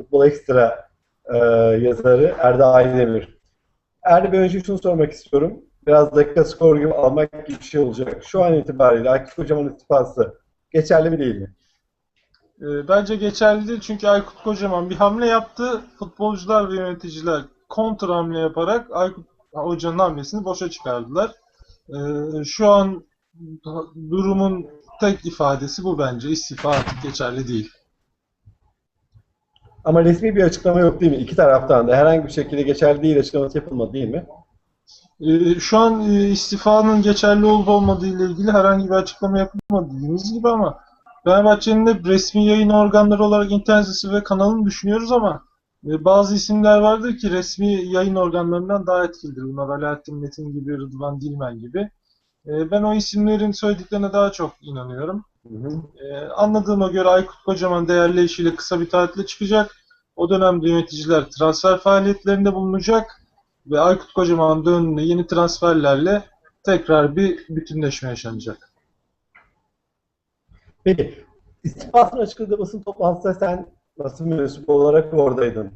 Futbol Ekstra e, yazarı Erda Aydemir. Erda Bey önce şunu sormak istiyorum. Biraz dakika skor gibi almak gibi bir şey olacak. Şu an itibariyle Aykut Kocaman'ın istifası geçerli mi değil mi? E, bence geçerli değil çünkü Aykut Kocaman bir hamle yaptı. Futbolcular ve yöneticiler kontra hamle yaparak Aykut Hoca'nın hamlesini boşa çıkardılar. E, şu an durumun tek ifadesi bu bence. İstifa artık geçerli değil. Ama resmi bir açıklama yok değil mi? İki taraftan da herhangi bir şekilde geçerli değil açıklaması yapılmadı değil mi? Ee, Şu an e, istifanın geçerli olup olmadığı ile ilgili herhangi bir açıklama yapılmadı dediğiniz gibi ama Fenerbahçe'nin de resmi yayın organları olarak internet sitesi ve kanalını düşünüyoruz ama e, bazı isimler vardır ki resmi yayın organlarından daha etkilidir. Bunlar Alaaddin Metin gibi, Rıdvan Dilmen gibi. E, Ben o isimlerin söylediklerine daha çok inanıyorum. Hı hı. Ee, anladığıma göre Aykut Kocaman değerli eşiyle kısa bir tatile çıkacak. O dönemde yöneticiler transfer faaliyetlerinde bulunacak ve Aykut Kocaman döndüğünde yeni transferlerle tekrar bir bütünleşme yaşanacak. Peki, istifasını açıkladığı basın toplantısında sen basın mensubu olarak oradaydın.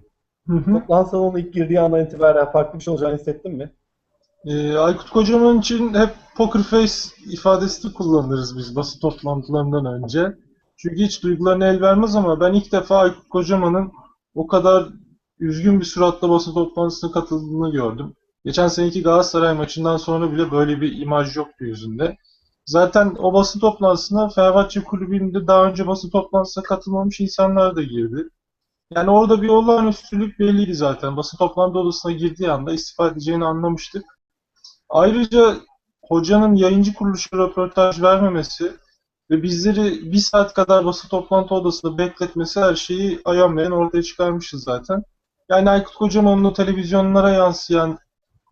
Toplantı salonuna ilk girdiği andan itibaren farklı bir şey olacağını hissettin mi? Ee, Aykut Kocaman için hep poker face ifadesini kullanırız biz basın toplantılarından önce. Çünkü hiç duygularına el vermez ama ben ilk defa Aykut Kocaman'ın o kadar üzgün bir suratla basın toplantısına katıldığını gördüm. Geçen seneki Galatasaray maçından sonra bile böyle bir imaj yoktu yüzünde. Zaten o basın toplantısına Fenerbahçe kulübünde daha önce basın toplantısına katılmamış insanlar da girdi. Yani orada bir olağanüstülük belliydi zaten. Basın toplantı odasına girdiği anda istifa edeceğini anlamıştık. Ayrıca hocanın yayıncı kuruluşa röportaj vermemesi ve bizleri bir saat kadar basın toplantı odasında bekletmesi her şeyi ayan beyan ortaya çıkarmışız zaten. Yani Aykut Kocaman'ın televizyonlara yansıyan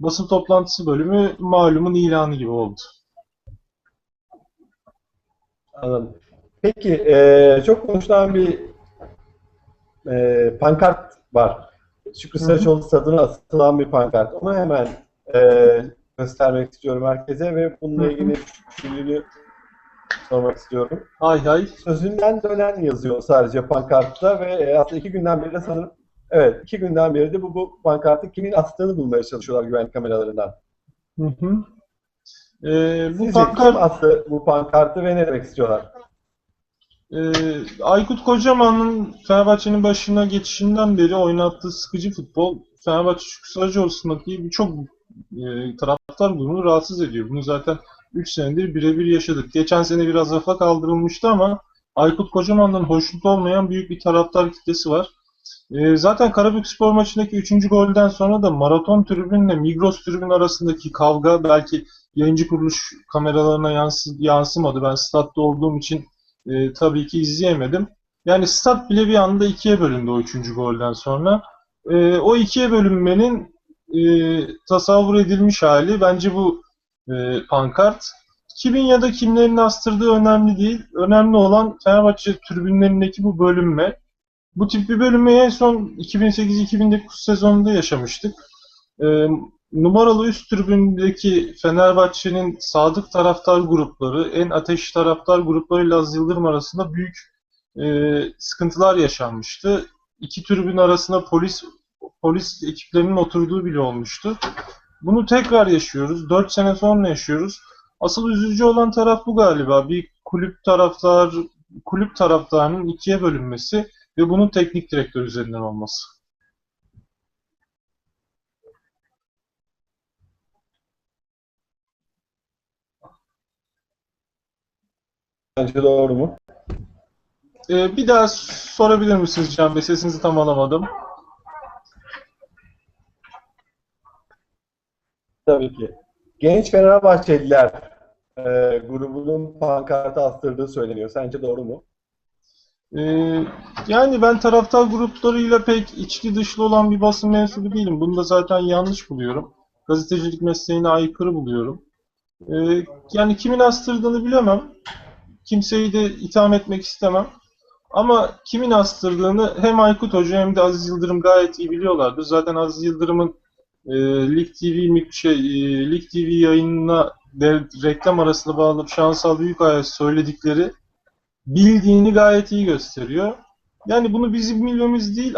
basın toplantısı bölümü malumun ilanı gibi oldu. Anladım. Peki, eee, çok konuşulan bir eee, pankart var. Şükrü. Saraçoğlu stadına asılan bir pankart. Onu hemen eee, göstermek istiyorum herkese ve bununla ilgili düşündüğünü sormak istiyorum. Hay hay. Sözünden dönen yazıyor sadece pankartta ve e, aslında iki günden beri de sanırım evet iki günden beri de bu, bu pankartı kimin astığını bulmaya çalışıyorlar güvenlik kameralarından. Hı hı. Ee, bu Sizce pankart kim astı bu pankartı ve ne demek istiyorlar? Ee, Aykut Kocaman'ın Fenerbahçe'nin başına geçişinden beri oynattığı sıkıcı futbol Fenerbahçe Şükrü Saracoğlu'ndaki birçok e, taraftar grubunu rahatsız ediyor. Bunu zaten 3 senedir birebir yaşadık. Geçen sene biraz rafa kaldırılmıştı ama Aykut Kocaman'dan hoşnut olmayan büyük bir taraftar kitlesi var. E, zaten Karabükspor maçındaki 3. golden sonra da maraton tribünle Migros tribün arasındaki kavga belki yayıncı kuruluş kameralarına yansı, yansımadı. Ben statta olduğum için e, tabii ki izleyemedim. Yani stat bile bir anda ikiye bölündü o üçüncü golden sonra. E, o ikiye bölünmenin e, tasavvur edilmiş hali bence bu e, pankart. Kimin ya da kimlerin astırdığı önemli değil. Önemli olan Fenerbahçe tribünlerindeki bu bölünme. Bu tip bir bölünmeyi en son 2008-2009 sezonunda yaşamıştık. E, numaralı üst tribündeki Fenerbahçe'nin sadık taraftar grupları, en ateşli taraftar gruplarıyla Aziz Yıldırım arasında büyük e, sıkıntılar yaşanmıştı. İki tribün arasında polis polis ekiplerinin oturduğu bile olmuştu. Bunu tekrar yaşıyoruz. 4 sene sonra yaşıyoruz. Asıl üzücü olan taraf bu galiba. Bir kulüp taraftar kulüp taraftarının ikiye bölünmesi ve bunun teknik direktör üzerinden olması. Bence doğru mu? Ee, bir daha sorabilir misiniz Can Bey? Sesinizi tam alamadım. Tabii ki. Genç Fenerbahçeliler e, grubunun pankartı astırdığı söyleniyor. Sence doğru mu? Ee, yani ben taraftar gruplarıyla pek içli dışlı olan bir basın mensubu değilim. Bunu da zaten yanlış buluyorum. Gazetecilik mesleğine aykırı buluyorum. Ee, yani kimin astırdığını bilemem. Kimseyi de itham etmek istemem. Ama kimin astırdığını hem Aykut Hoca hem de Aziz Yıldırım gayet iyi biliyorlardı. Zaten Aziz Yıldırım'ın e, Lig TV mik- şey, e, Lig TV yayınına de, reklam arasında bağlanıp Şansal Büyükaya söyledikleri bildiğini gayet iyi gösteriyor. Yani bunu bizim bilmemiz değil,